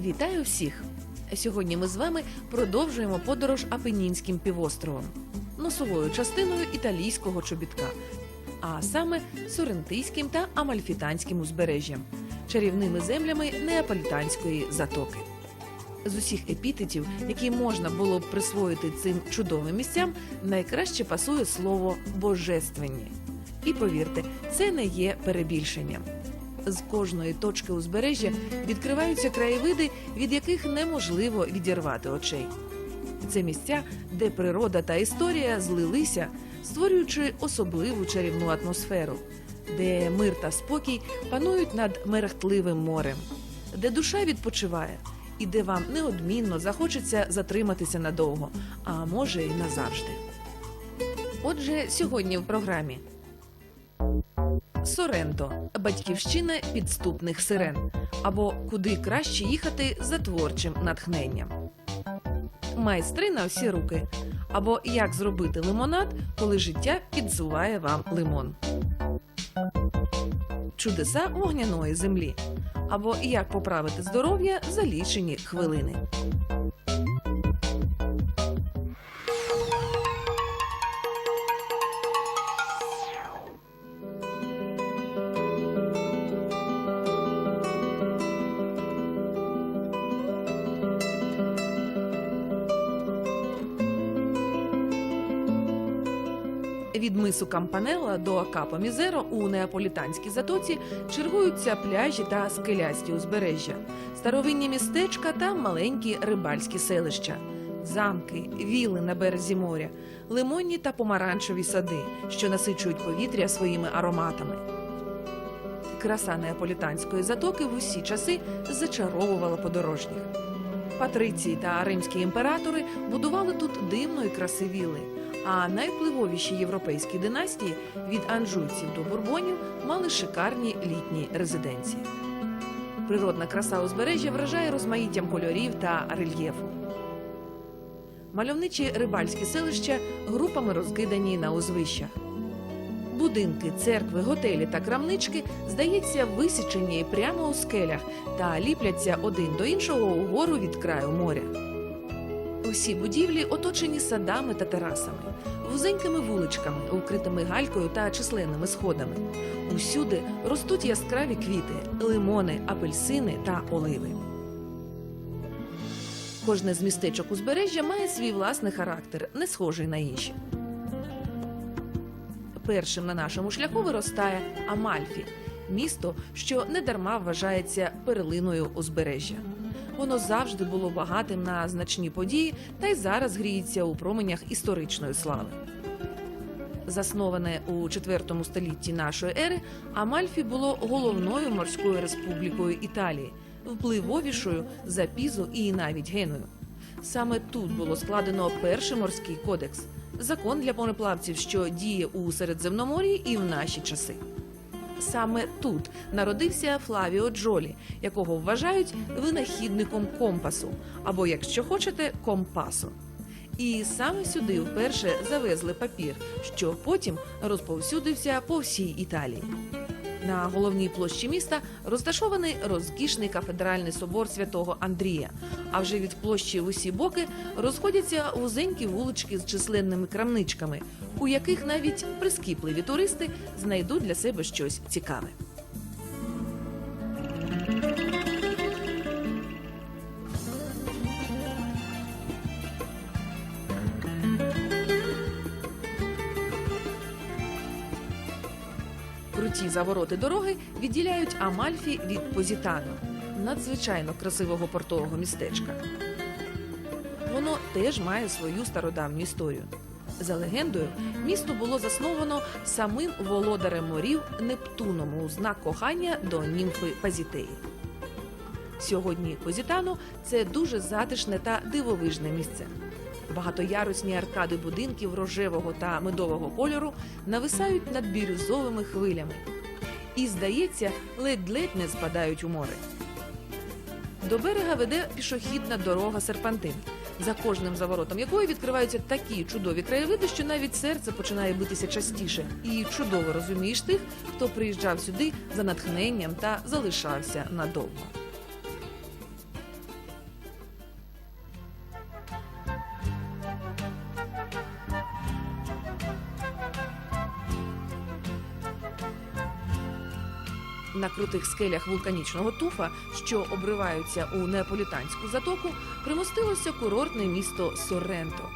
Вітаю всіх! Сьогодні ми з вами продовжуємо подорож Апенінським півостровом, носовою частиною італійського чобітка, а саме Сорентийським та Амальфітанським узбережжям, чарівними землями Неаполітанської затоки. З усіх епітетів, які можна було б присвоїти цим чудовим місцям, найкраще пасує слово божественні. І повірте, це не є перебільшенням. З кожної точки узбережжя відкриваються краєвиди, від яких неможливо відірвати очей. Це місця, де природа та історія злилися, створюючи особливу чарівну атмосферу, де мир та спокій панують над мерехтливим морем, де душа відпочиває, і де вам неодмінно захочеться затриматися надовго, а може й назавжди. Отже, сьогодні в програмі. Соренто батьківщина підступних сирен. Або куди краще їхати за творчим натхненням. Майстри на всі руки. Або як зробити лимонад, коли життя підзуває вам лимон. Чудеса вогняної землі. Або як поправити здоров'я за лічені хвилини. Від мису Кампанелла до Акапо Мізеро у неаполітанській затоці чергуються пляжі та скелясті узбережжя, старовинні містечка та маленькі рибальські селища, замки, віли на березі моря, лимонні та помаранчеві сади, що насичують повітря своїми ароматами. Краса неаполітанської затоки в усі часи зачаровувала подорожніх. Патриції та римські імператори будували тут дивної краси віли, а найвпливовіші європейські династії від анжуйців до бурбонів мали шикарні літні резиденції. Природна краса узбережжя вражає розмаїттям кольорів та рельєфу. Мальовничі рибальські селища групами розкидані на узвищах. Будинки, церкви, готелі та крамнички, здається, висічені прямо у скелях та ліпляться один до іншого угору від краю моря. Усі будівлі оточені садами та терасами, вузенькими вуличками, укритими галькою та численними сходами. Усюди ростуть яскраві квіти, лимони, апельсини та оливи. Кожне з містечок узбережжя має свій власний характер, не схожий на інші. Першим на нашому шляху виростає Амальфі, місто, що недарма вважається перлиною узбережжя. Воно завжди було багатим на значні події та й зараз гріється у променях історичної слави. Засноване у IV столітті нашої ери, Амальфі було головною морською республікою Італії, впливовішою за Пізу і навіть Геною. Саме тут було складено перший морський кодекс закон для мореплавців, що діє у Середземномор'ї і в наші часи. Саме тут народився Флавіо Джолі, якого вважають винахідником компасу, або, якщо хочете, компасу. І саме сюди вперше завезли папір, що потім розповсюдився по всій Італії. На головній площі міста розташований розкішний кафедральний собор святого Андрія. А вже від площі в усі боки розходяться вузенькі вулички з численними крамничками, у яких навіть прискіпливі туристи знайдуть для себе щось цікаве. Завороти дороги відділяють Амальфі від Позітано, надзвичайно красивого портового містечка. Воно теж має свою стародавню історію. За легендою, місто було засновано самим володарем морів Нептуном у знак кохання до німфи Пазітеї. Сьогодні Позітано це дуже затишне та дивовижне місце. Багатоярусні аркади будинків рожевого та медового кольору нависають над бірюзовими хвилями. І, здається, ледь-ледь не спадають у море. До берега веде пішохідна дорога серпантин, за кожним заворотом якої відкриваються такі чудові краєвиди, що навіть серце починає битися частіше. І чудово розумієш тих, хто приїжджав сюди за натхненням та залишався надовго. На крутих скелях вулканічного туфа, що обриваються у неаполітанську затоку, примостилося курортне місто Соренто.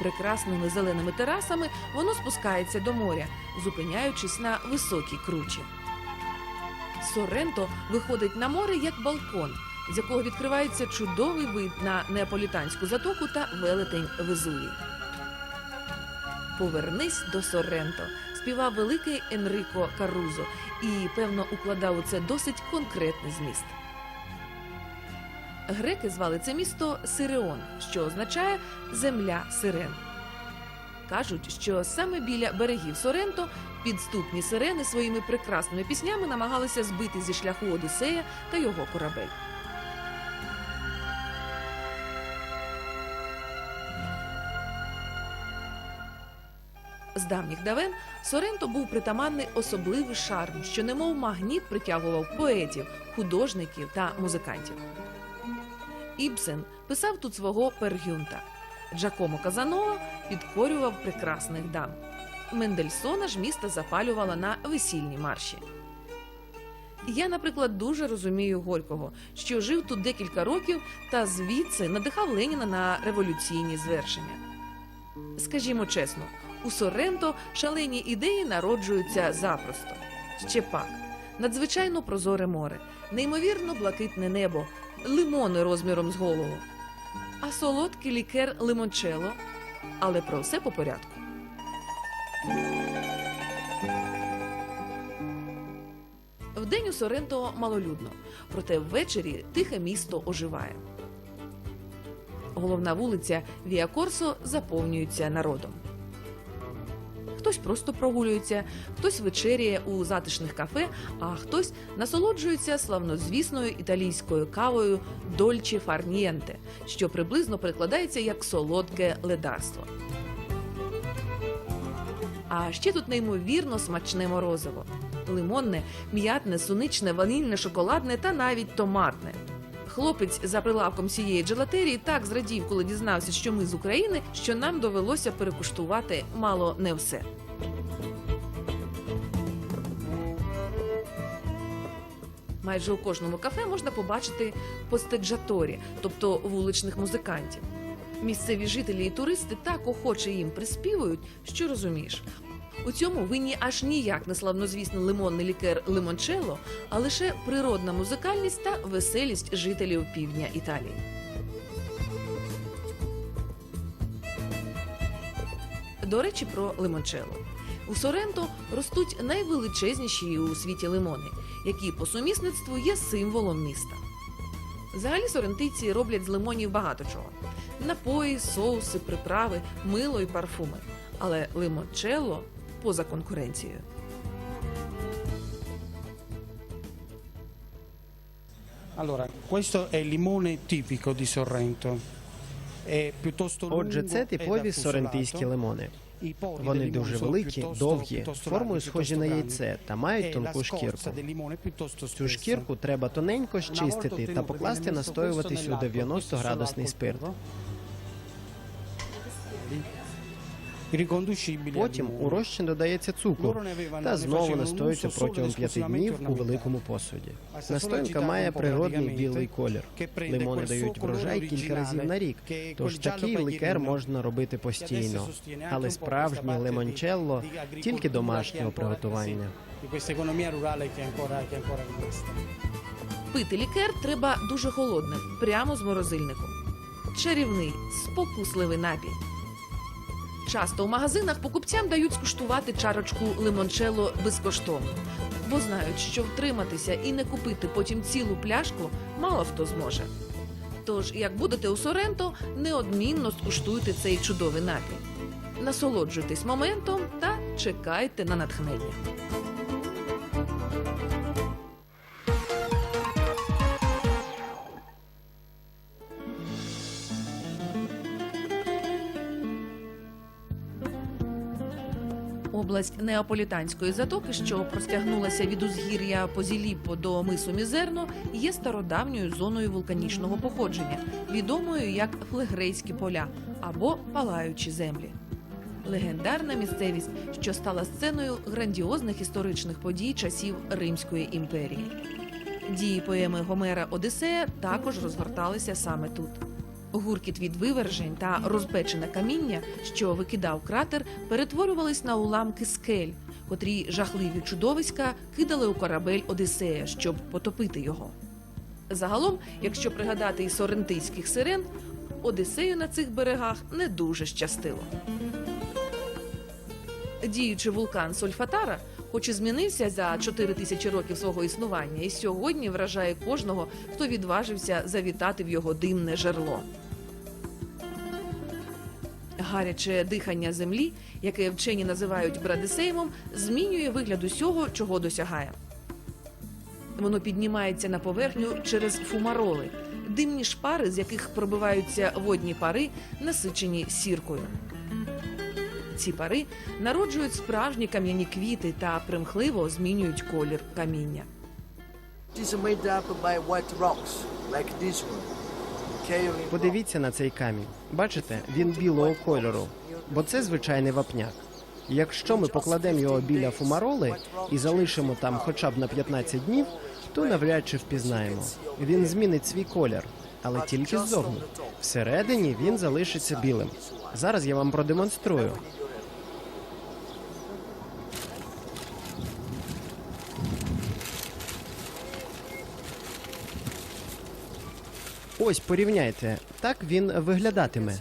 Прекрасними зеленими терасами воно спускається до моря, зупиняючись на високій кручі. Соренто виходить на море як балкон, з якого відкривається чудовий вид на неаполітанську затоку та велетень Везувій. Повернись до Соренто, співав великий Енрико Карузо і, певно, укладав у це досить конкретний зміст. Греки звали це місто Сиреон, що означає земля сирен. Кажуть, що саме біля берегів Соренто підступні сирени своїми прекрасними піснями намагалися збити зі шляху Одіссея та його корабель. З давніх давен Соренто був притаманний особливий шарм, що немов магніт притягував поетів, художників та музикантів. Ібсен писав тут свого пергюнта. Джакомо Казанова підкорював прекрасних дам. Мендельсона ж місто запалювала на весільні марші. Я, наприклад, дуже розумію Горького, що жив тут декілька років та звідси надихав Леніна на революційні звершення. Скажімо чесно, у Соренто шалені ідеї народжуються запросто. Ще пак, надзвичайно прозоре море, неймовірно блакитне небо, лимони розміром з голову, а солодкий лікер лимончело. Але про все по порядку. Вдень у Соренто малолюдно, проте ввечері тихе місто оживає. Головна вулиця Віа Корсо заповнюється народом. Хтось просто прогулюється, хтось вечеряє у затишних кафе, а хтось насолоджується славнозвісною італійською кавою Дольче Фарнієнте, що приблизно перекладається як солодке ледарство. А ще тут неймовірно смачне морозиво: лимонне, м'ятне, суничне, ванільне, шоколадне та навіть томатне. Хлопець за прилавком цієї джелатерії так зрадів, коли дізнався, що ми з України, що нам довелося перекуштувати мало не все. Майже у кожному кафе можна побачити постеджаторі, тобто вуличних музикантів. Місцеві жителі і туристи так охоче їм приспівують, що розумієш. У цьому винні аж ніяк не славнозвісний лимонний лікер лимончелло, а лише природна музикальність та веселість жителів півдня Італії. До речі, про лимончелло. У Соренто ростуть найвеличезніші у світі лимони, які по сумісництву є символом міста. Взагалі сорентийці роблять з лимонів багато чого: напої, соуси, приправи, мило і парфуми. Але лимончелло поза конкуренцією. Allora, questo è il limone tipico di Sorrento. È piuttosto Отже, це типові affusolato. сорентийські лимони. Вони дуже великі, довгі, формою схожі на яйце та мають E тонку шкірку. del limone è piuttosto Цю шкірку треба тоненько щистити та покласти настоюватись у 90 градусний спирт. Потім у розчин додається цукор та знову настоюється протягом solo ed 5 esclusivamente днів у великому посуді. Настоянка має природний білий колір. Лимони дають врожай кілька разів на рік, тож такий лікер можна робити постійно. Але справжнє лимончелло тільки домашнього приготування. Пити лікер треба дуже холодним, прямо з морозильнику. Чарівний, спокусливий напій. Часто у магазинах покупцям дають скуштувати чарочку лимончело безкоштовно, бо знають, що втриматися і не купити потім цілу пляшку мало хто зможе. Тож, як будете у Соренто, неодмінно скуштуйте цей чудовий напій. Насолоджуйтесь моментом та чекайте на натхнення. Область неаполітанської затоки, що простягнулася від узгір'я Позіліппо до мису Мізерно, є стародавньою зоною вулканічного походження, відомою як флегрейські поля або палаючі землі. легендарна місцевість, що стала сценою грандіозних історичних подій часів Римської імперії. Дії поеми Гомера Одисея також розгорталися саме тут. Гуркіт від вивержень та розпечене каміння, що викидав кратер, перетворювались на уламки скель, котрі жахливі чудовиська кидали у корабель Одисея, щоб потопити його. Загалом, якщо пригадати і сорентийських сирен, Одисею на цих берегах не дуже щастило. Діючий вулкан Сольфатара, хоч і змінився за 4 тисячі років свого існування, і сьогодні вражає кожного, хто відважився завітати в його димне жерло. Гаряче дихання землі, яке вчені називають брадисеймом, змінює вигляд усього, чого досягає. Воно піднімається на поверхню через фумароли, димні шпари, з яких пробиваються водні пари, насичені сіркою. Ці пари народжують справжні кам'яні квіти та примхливо змінюють колір каміння. These are made up by white rocks. Подивіться на цей камінь. Бачите, він білого кольору, бо це звичайний вапняк. Якщо ми покладемо його біля фумароли і залишимо там хоча б на 15 днів, то навряд чи впізнаємо. Він змінить свій колір, але тільки ззовні. Всередині він залишиться білим. Зараз я вам продемонструю. Ось порівняйте, так він виглядатиме.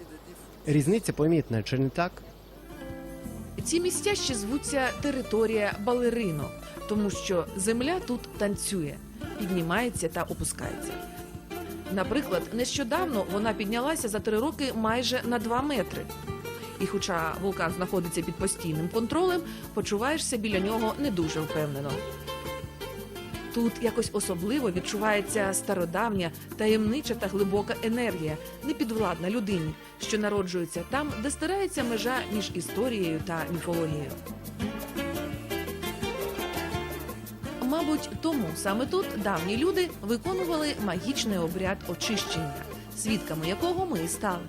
Різниця помітна, чи не так? Ці місця ще звуться територія балерино, тому що земля тут танцює, піднімається та опускається. Наприклад, нещодавно вона піднялася за три роки майже на 2 метри. І хоча вулкан знаходиться під постійним контролем, почуваєшся біля нього не дуже впевнено. Тут якось особливо відчувається стародавня, таємнича та глибока енергія, непідвладна людині, що народжується там, де стирається межа між історією та міфологією. Мабуть, тому саме тут давні люди виконували магічний обряд очищення, свідками якого ми і стали.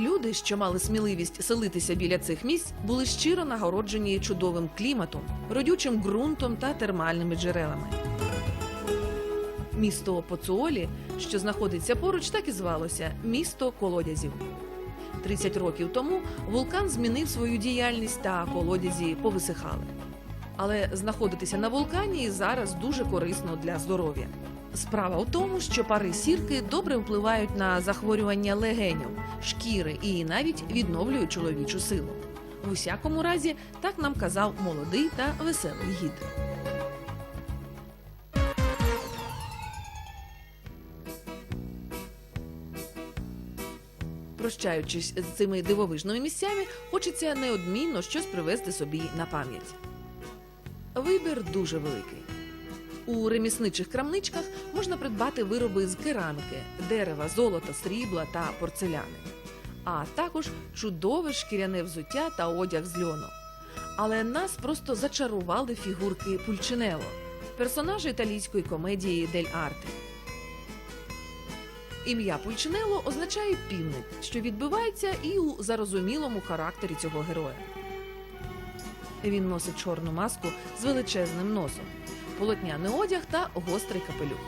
Люди, що мали сміливість селитися біля цих місць, були щиро нагороджені чудовим кліматом, родючим ґрунтом та термальними джерелами. Місто Поцуолі, що знаходиться поруч, так і звалося місто колодязів. 30 років тому вулкан змінив свою діяльність та колодязі повисихали. Але знаходитися на вулкані зараз дуже корисно для здоров'я. Справа у тому, що пари сірки добре впливають на захворювання легенів, шкіри і навіть відновлюють чоловічу силу. В усякому разі, так нам казав молодий та веселий гід. Прощаючись з цими дивовижними місцями, хочеться неодмінно щось привезти собі на пам'ять. Вибір дуже великий. У ремісничих крамничках можна придбати вироби з кераміки, дерева, золота, срібла та порцеляни, а також чудове шкіряне взуття та одяг з льону. Але нас просто зачарували фігурки Пульчинело, персонажа італійської комедії Дель Арте. Ім'я Пульчинело означає півник, що відбивається і у зарозумілому характері цього героя. Він носить чорну маску з величезним носом, полотняний одяг та гострий капелюх.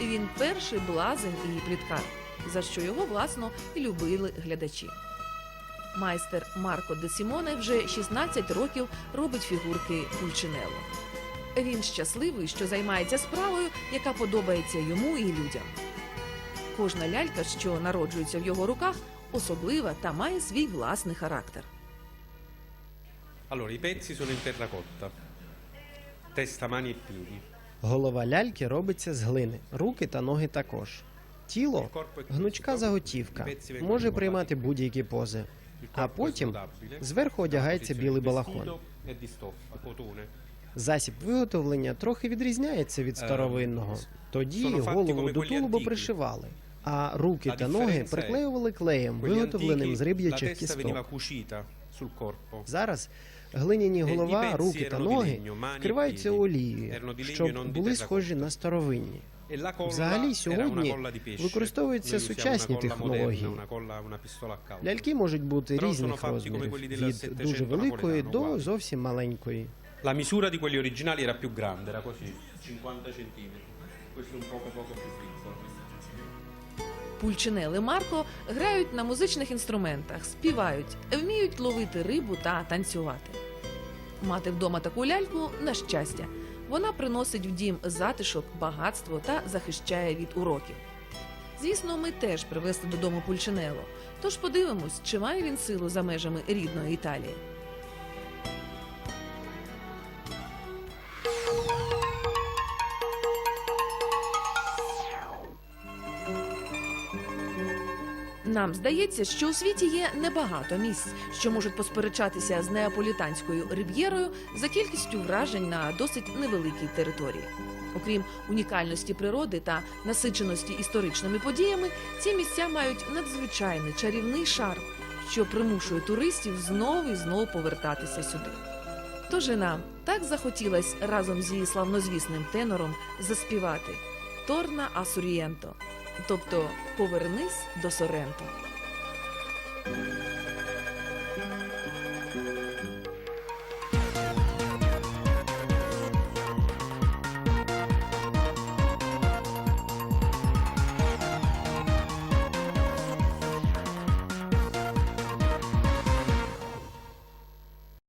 Він перший блазень і пліткар, за що його власно і любили глядачі. Майстер Марко де Сімоне вже 16 років робить фігурки Пульчинело. Він щасливий, що займається справою, яка подобається йому і людям. Кожна лялька, що народжується в його руках, особлива та має свій власний характер. Allora, i pezzi sono in terracotta, testa, mani e piedi. Голова ляльки робиться з глини, руки та ноги також. Тіло гнучка заготівка, може приймати будь-які пози. А потім зверху одягається білий балахон. cotone. Засіб виготовлення трохи відрізняється від старовинного. Тоді голову до тулуба пришивали, а руки та ноги приклеювали клеєм, виготовленим з риб'ячих кісток. Зараз глиняні E голова, руки та ноги e вкриваються олією, e щоб були схожі на старовинні. E Взагалі, сьогодні використовуються сучасні технології. Ляльки можуть бути різних розмірів, від 700 дуже великої до зовсім маленької. La misura di quelli originali era più grande, era così, 50 centimetri. Questo è un poco poco più piccolo. Пульчинели Марко грають на музичних інструментах, співають, вміють ловити рибу та танцювати. Мати вдома таку ляльку на щастя. Вона приносить в дім затишок, багатство та захищає від уроків. Звісно, ми теж привезли додому пульчинело. Тож подивимось, чи має він силу за межами рідної Італії. Нам здається, що у світі є небагато місць, що можуть посперечатися з неаполітанською рив'єрою за кількістю вражень на досить невеликій території. Окрім унікальності природи та насиченості історичними подіями, ці місця мають надзвичайний чарівний шарм, що примушує туристів знову і знову повертатися сюди. Тож і нам так захотілось разом зі славнозвісним тенором заспівати Торна Асурієнто, тобто Повернись до Соренто.